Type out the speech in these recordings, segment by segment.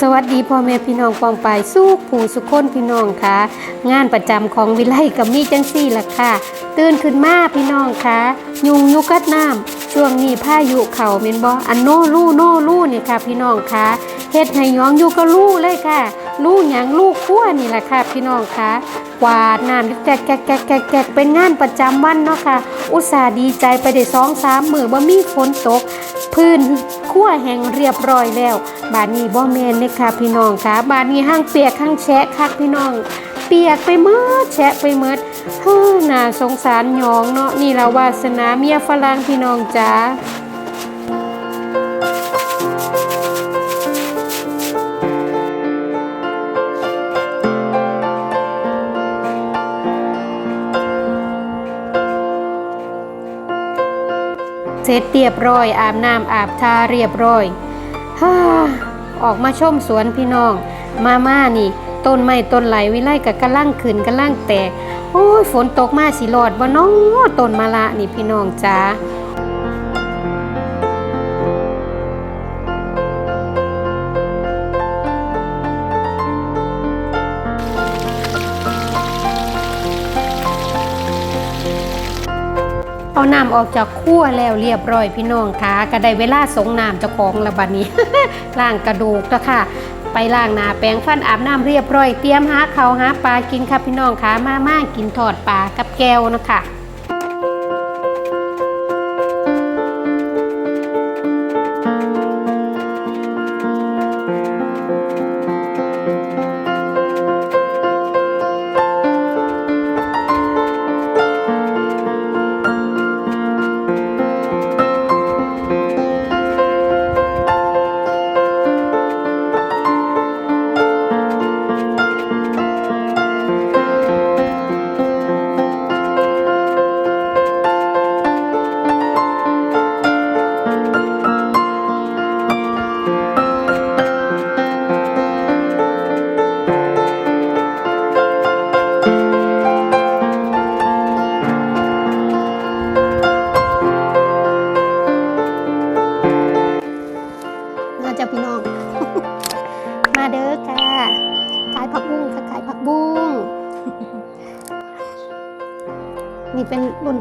สวัสดีพ่อแม่พี่น้องปองไปสู้ผู้สุขคนพี่น้องค่ะ งานประจำของวิไลกับมีจังซี่ล่ะค่ะ ตื่นขึ้นมาพี่น้องค่ะ ยุงยุกัดน้ำช่วงนี้พายุเข่าเมนบออันโนลู่โนลู่เนี่ยค่ะ พี่น้องค่ะเฮ็ดให้ย้องอยู่ก็ลู่เลยค่ะ ลู่หยังลู่ขั้วนี่แหละค่ะพี่น้องคะกวาดน้ำแกกแกกแกกแกกแกกเป็นงานประจำวันเนาะค่ะ อุตส่าห์ดีใจไปได้สองสามมือบ่มีฝนตก พื้นขั้วแห้งเรียบร้อยแล้ว บาดนี้บ่แม่นเด้ค่ะพี่น้องค่ะบาดนี้ห้างเปียกห้างแฉะคักพี่น้อง เปียกไปหมดแฉะไปหมดเฮ้อน่าสงสารหยองเนาะนี่ละวาสนาเมียฝรั่งพี่น้องจ๋า เสร็จเรียบร้อย อาบน้ำอาบทาเรียบร้อยฮ่าออกมาชมสวนพี่น้อง มาม่านี่ ต้นไม้ต้นไหลวิไลกับกระลังขืนกระลังแตกโอ้ยฝนตกมาสิรอดบ่น้องต้นมะละนี่พี่น้องจ้า เอาน้ำออกจากขั้วแล้วเรียบร้อยพี่น้องค่ะก็ได้เวลาสงน้ำเจ้าของละบัดนี้ล้างกระดูกแล้วค่ะ ไปล้างหน้าแปรงฟันอาบน้ำเรียบร้อย เตรียมหาเขาหาปลากินค่ะพี่น้องค่ะมาม่ากินทอดปลากับแก้วนะคะ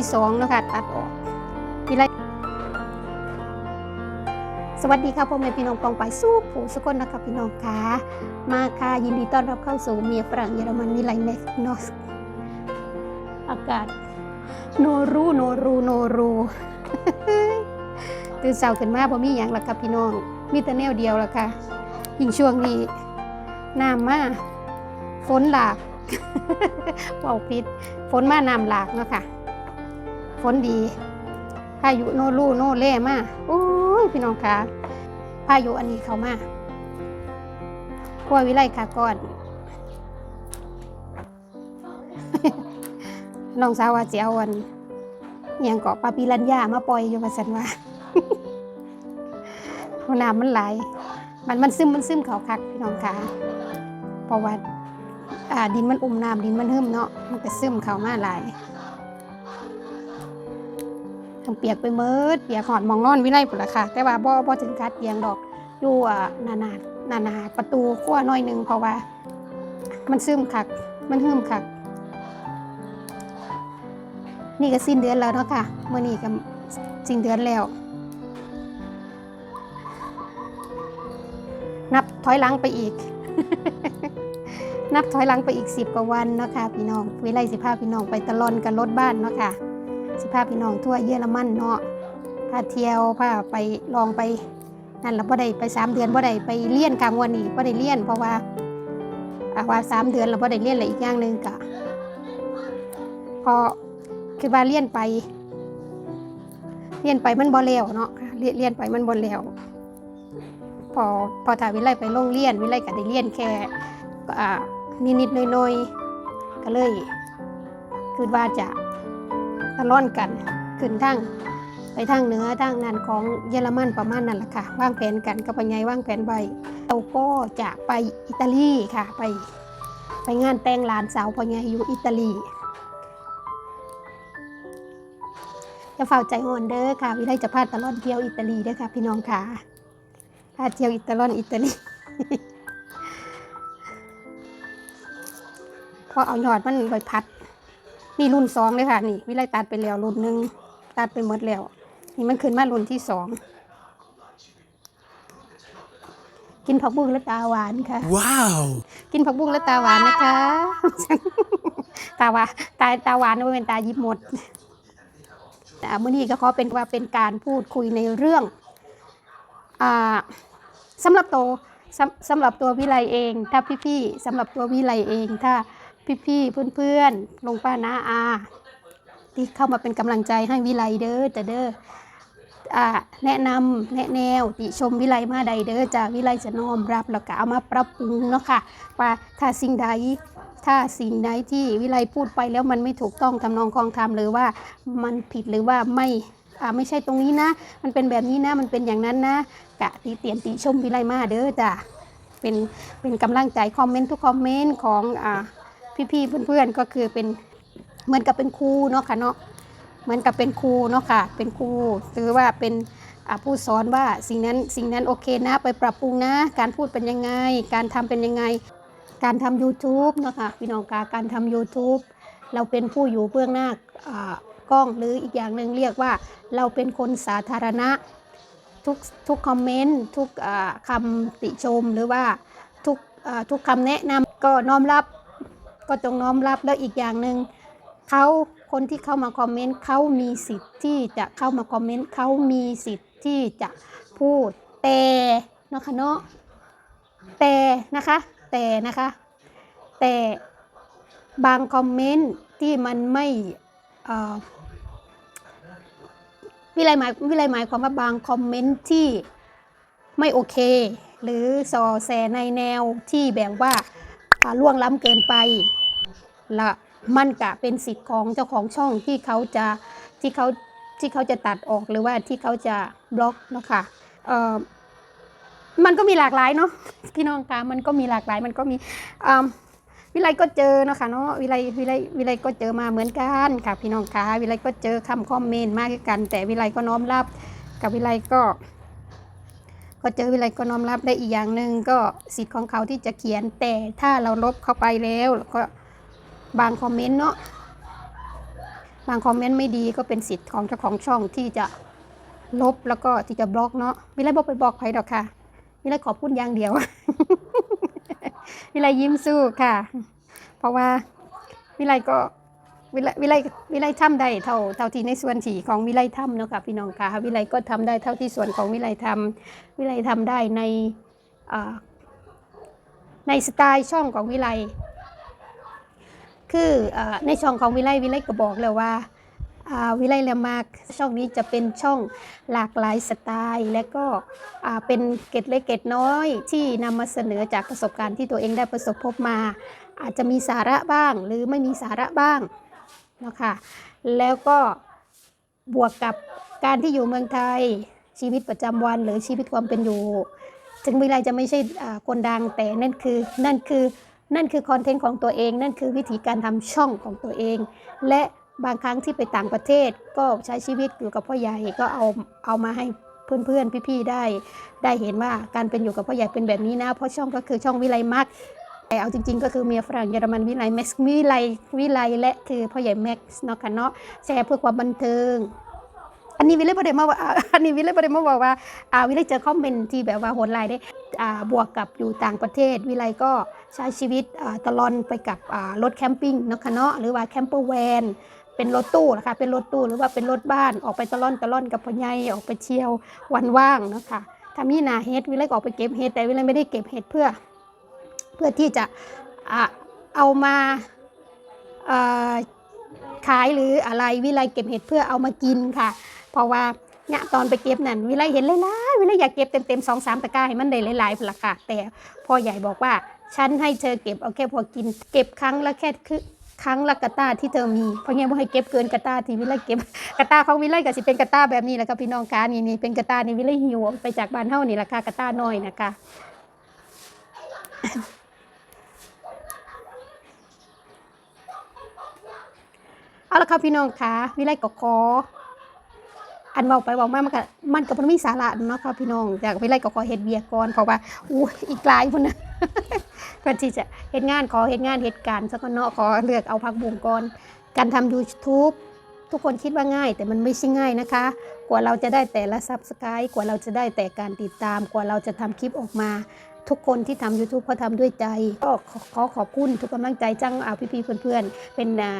ที่สองแล้วค่ะตัดออกทีไรสวัสดีค่ะพ่อแม่พี่น้องปองไปสู้ผู้สกุลนะคะพี่น้องค่ะมาค่ะยินดีต้อนรับเข้าสู่เมียฝรั่งเยอรมันวิไลเน็กนอสอากาศโนรูโนรูโนรูตื่นเช้าขึ้นมาบ่มีหยังละค่ะพี่น้อง มีแต่แนวเดียวละค่ะยิ่งช่วงนี้น้ำมาฝนหลากเว้าผิดฝนมาน้ำหลากเนาะค่ะ ฝนดีพายุโนรูโนเล่มาโอ้ยพี่น้องคะพายุอันนี้เขามาขั้ววิไลค่ะก่อนน้องสาวว่าจะเอาวันยังเกาะปาปิรันยามาปล่อยอยู่ว่าสันว่าพราะน้ำมันไหลมันมันซึมมันซึมเขาคักพี่น้องคะเพราะว่าอ่าดินมันอุ่มน้ำดินมันหึมเนาะมันก็ซึมเขามาหลาย ทั้งเปียกไปเมิดเปียกหอดมองนอนวิไลพุ่นละค่ะ แต่ว่าบ่บ่ถึงกัดเปียงดอกอยู่อ่านานานานาประตูขั้วน้อยหนึ่งเพราะว่า มันซึมคัก มันหึมคัก นี่ก็สิ้นเดือนแล้วเนาะค่ะเมื่อนี้ก็สิ้นเดือนแล้ว นับถอยหลังไปอีก นับถอยหลังไปอีกสิบกว่าวันเนาะค่ะพี่น้องวิไลสิพาพี่น้องไปตะลอนกันรถบ้านเนาะค่ะ พาพี่น้องทั่วเยอรมันเนาะพาเที่ยวพาไปลองไปนั่นเราบ่ได้ไปสามเดือนบ่ได้ไปเลี้ยนกลางวันนี้บ่ได้เลี้ยนเพราะว่าอาว่าสามเดือนเราบ่ได้เลี้ยนเลยอีกอย่างหนึ่งกะพอคือว่าเลี้ยนไปเลี้ยนไปมันบ่แล้วเนาะเลี้ยนไปมันบ่แล้วพอพอถ่ายวิไลไปโรงเรียนวิไลก็ได้เรียนแค่อ่านิดๆหน้อยๆก็เลยคือว่าจะ ตะล่อนกันขึ้นทางไปทางเหนือทางนั้นของเยอรมันประมาณนั้นแหละค่ะว่างแผนกันกับปัญญาวางแผนไว้เราก็จะไปอิตาลีค่ะ ไปไปงานแต่งหลานสาวปัญญาอยู่อิตาลีจะเฝ้าใจอ่อนเด้อค่ะวิไลจะพาตะลอดเที่ยวอิตาลีเด้อค่ะ พี่น้องค่ะพาเที่ยวอิตาลอนอิตาลีพอเอาหยอดมันไปพัด นี่รุ่นสองเลยค่ะ นี่วิไลตัดไปแล้วรุ่นหนึ่งตัดไปหมดแล้ว นี่มันขึ้นมารุ่นที่สองกินผักบุ้งและตาหวานค่ะ Wow! กินผักบุ้งและตาหวานนะคะ ตาหวานตาตาหวานไม่เป็นตายิบหมดแต่เมื่อนี้ก็ขอเป็นว่าเป็นการพูดคุยในเรื่องอ่าสำหรับตัวสำสำหรับตัววิไลเอง ถ้าพี่ๆสำหรับตัววิไลเองถ้า พี่ๆเพื่อนๆลุงป้าน้าอาที่เข้ามาเป็นกำลังใจให้วิไลเด้อจะเด้ออ่าแนะนำแนะแนวติชมวิไลมาใดเด้อจ้าวิไลจะน้อมรับแล้วก็เอามาปรับปรุงเนาะค่ะว่าถ้าสิ่งใดถ้าสิ่งใดที่วิไลพูดไปแล้วมันไม่ถูกต้องทำนองคลองธรรมหรือว่ามันผิดหรือว่าไม่อ่าไม่ใช่ตรงนี้นะ มันเป็นแบบนี้นะมันเป็นอย่างนั้นนะกะติเตียนติชมวิไลมาเด้อจ้าเป็นเป็นกำลังใจคอมเมนต์ทุกคอมเมนต์ของอ่า พี่ๆเพื่อนๆก็คือเป็นเหมือนกับเป็นครูเนาะค่ะเนาะเหมือนกับเป็นครูเนาะค่ะ เป็นครูหรือว่าเป็นผู้สอนว่าสิ่งนั้นสิ่งนั้นโอเคนะไปปรับปรุงนะ การพูดเป็นยังไง การทำเป็นยังไง การทำ YouTube เนาะค่ะพี่น้องกาการทำ YouTube เราเป็นผู้อยู่เบื้องหน้ากล้องหรืออีกอย่างหนึ่งเรียกว่าเราเป็นคนสาธารณะทุกทุกคอมเมนต์ทุกคำติชมหรือว่าทุกอ่าทุกคำแนะนำก็น้อมรับ ก็จงน้อมรับแล้วอีกอย่างหนึ่งเขาคนที่เข้ามาคอมเมนต์เขามีสิทธิ์ที่จะเข้ามาคอมเมนต์เขามีสิทธิ์ที่จะพูดแต่เนาะคะเนาะแต่นะคะแต่นะคะ แต่บางคอมเมนต์ที่มันไม่อ่อวิไลหมายวิไลหมายความว่าบางคอมเมนต์ที่ไม่โอเค หรือส่อแสในแนวที่แบบว่าล่วงล้ำเกินไป ละมันกะเป็นสิทธิ์ของเจ้าของช่องที่เขาจะที่เขาที่เขาจะตัดออกหรือว่าที่เขาจะบล็อกเนาะค่ะเอ่อมันก็มีหลากหลายเนาะพี่น้องคะมันก็มีหลากหลายมันก็มีอ่าวิไลก็เจอเนาะค่ะเนาะวิไลวิไลวิไลก็เจอมาเหมือนกันค่ะพี่น้องคะวิไลก็เจอคำคอมเมนต์มากกัน แต่วิไลก็น้อมรับกับวิไลก็ ก็เจอวิไลก็น้อมรับได้อีกอย่างหนึ่งก็สิทธิ์ของเขาที่จะเขียนแต่ถ้าเราลบเข้าไปแล้วก็ บางคอมเมนต์เนาะบางคอมเมนต์ไม่ดีก็เป็นสิทธิ์ของเจ้าของช่องที่จะลบแล้วก็ที่จะบล็อกเนาะวิไลบอกไปบอกใครดอกค่ะวิไลขอพูดอย่างเดียว วิไลยิ้มสู้ค่ะ เพราะว่าวิไลก็วิไลวิไลวิไลทำได้เท่าเท่าที่ในส่วนที่ของวิไลทำเนาะค่ะพี่น้องค่ะวิไลก็ทำได้เท่าที่ส่วนของวิไลทำวิไลทำได้ในในสไตล์ช่องของวิไล คือในช่องของวิไลวิไลก็บอกแล้วว่าวิไลและมากช่องนี้จะเป็นช่องหลากหลายสไตล์ และก็เป็นเกร็ดเล็กเกร็ดน้อย ที่นำมาเสนอจากประสบการณ์ที่ตัวเองได้ประสบพบมา อาจจะมีสาระบ้างหรือไม่มีสาระบ้างนะคะแล้วก็บวกกับการที่อยู่เมืองไทยชีวิตประจำวันหรือชีวิตความเป็นอยู่ ถึงวิไลจะไม่ใช่คนดังแต่นั่นคือนั่นคือ นั่นคือคอนเทนต์ของตัวเอง นั่นคือวิธีการทำช่องของตัวเอง และบางครั้งที่ไปต่างประเทศก็ใช้ชีวิตอยู่กับพ่อใหญ่ก็เอาเอามาให้เพื่อนๆพี่ๆได้ ได้เห็นว่าการเป็นอยู่กับพ่อใหญ่เป็นแบบนี้นะเพราะช่องก็คือช่องวิไลมักแต่เอาจริงๆ ก็คือเมียฝรั่งเยอรมันวิไลแม็กซ์วิไลวิไลและคือพ่อใหญ่แม็กซ์เนาะค่ะเนาะแชร์เพื่อความบันเทิงอันนี้วิไลประเด็นมาว่าอันนี้วิไลประเด็นมาบอกว่าอ่าวิไลเจอคอมเมนต์ที่แบบว่าโหดร้ายได้ บวกกับอยู่ต่างประเทศ วิไลก็ใช้ชีวิตตลอดไปกับรถแคมปิ้งนะคะเนาะหรือว่าแคมเปอร์แวนเป็นรถตู้นะคะเป็นรถตู้หรือว่าเป็นรถบ้านออกไปตลอนตลอนกับพ่อใหญ่ออกไปเที่ยววันว่างนะคะถ้ามีหนาเฮ็ดวิไลก็ออกไปเก็บเฮ็ดแต่วิไลไม่ได้เก็บเฮ็ดเพื่อ เพื่อที่จะอะเอามาขายหรืออะไรวิไลเก็บเห็ดเพื่อเอามากินค่ะ เพราะว่า เนี่ยตอนไปเก็บนั่นวิไลเห็นหลายๆวิไลอยากเก็บเต็มๆสองสามตะกร้าให้มันได้หลายๆพนละค่ะแต่พ่อใหญ่บอกว่าฉันให้เธอเก็บเอาแค่พอกิน เก็บครั้งละแค่คือครั้งละกระตาที่เธอมีเพราะงั้นบ่ให้เก็บเกินกระตาที่วิไลเก็บกระตาของวิไลก็สิเป็นกระตาแบบนี้แหละค่ะพี่น้องคะนี่นี่เป็นกระตานี่วิไลหิวไปจากบ้านเฮานี่แหละค่ะกระตาน้อยนะคะเอาละค่ะพี่น้องคะวิไลก็ขอ อันเว้าไปเว้ามามันก็มันก็บ่มีสาระเนาะค่ะพี่น้องอยากไปไล่ก็ขอเฮ็ดเวียก่อนเพราะว่าอู้อีกหลายพุ่นนะเพื่อที่จะเฮ็ดงานขอเฮ็ดงานเฮ็ดการซะก่อนเนาะขอเลือกเอาพักบุงก่อนการทำ YouTube ทุกคนคิดว่าง่ายแต่มันไม่ใช่ง่ายนะคะ กว่าเราจะได้แต่ละ Subscribe กว่าเราจะได้แต่การติดตาม กว่าเราจะทำคลิปออกมา ทุกคนที่ทำ YouTube เขาทำด้วยใจ ก็ขอขอบคุณทุกกำลังใจจ้างเอาพี่ๆเพื่อนๆเป็นอ่า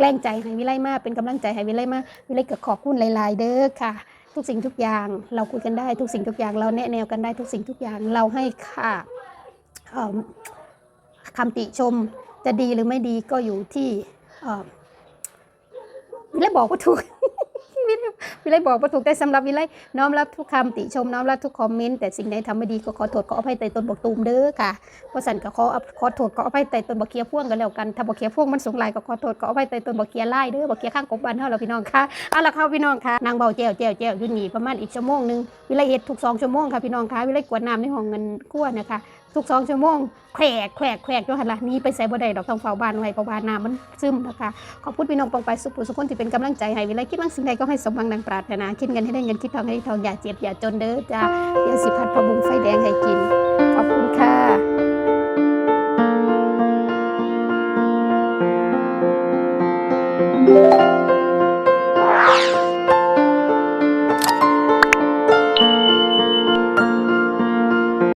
แรงใจให้วิไลมากเป็นกำลังใจให้วิไลมากวิไลก็ขอบคุณหลาย ๆ เด้อค่ะ ทุกสิ่งทุกอย่างเราคุยกันได้ทุกสิ่งทุกอย่างเราแนะแนวกันได้ทุกสิ่งทุกอย่างเราให้ค่าเอิ่มคำติชมจะดีหรือไม่ดีก็อยู่ที่เอ่อวิไลบอกว่าถูก วิไลวิไลบอกว่าถูกแต่สำหรับวิไลน้อมรับทุกคำติชมน้อมรับทุกคอมเมนต์แต่สิ่งใดทำไม่ดีก็ขอโทษขออภัยแต่ตนบอกตูมเด้อค่ะเพราะสันก็ขอขอโทษขออภัยแต่ตนบอกเคียพ่วงกันแล้วกันถ้าบอกเคียพ่วงมันสูงหลายก็ขอโทษขออภัยแต่ตนบอกเคียไล่เด้อบอกเคียข้างกบบันเท่าเราพี่น้องค่ะเอาละค่ะพี่น้องค่ะนางเบาแจวแจวแจวยู่นี่ประมาณอีกชั่วโมงหนึงวิไลเฮ็ดทุกสองชั่วโมงค่ะพี่น้องค่ะวิไลกวดน้ำในห้องเงินกั้วนะคะ ทุกสองชั่วโมงแขวกแขวกแขวกอยู่หันละนี้ไปใส่บ่ได้ดอกต้องเฝ้าบ้านไว้เพราะว่าน้ำมันซึมนะคะขอบคุณพี่น้องปองไปสุขสุขคนที่เป็นกำลังใจให้เวิไลคิดว่าสิ่งใดก็ให้สมหวังดังปรารถนาคิดเงินให้ได้เงินคิดทองให้ได้ทองอย่าเจ็บอย่าจนเด้อจ้าเดี๋ยวสิพัดพะบุงไฟแดงให้กินขอบคุณค่ะ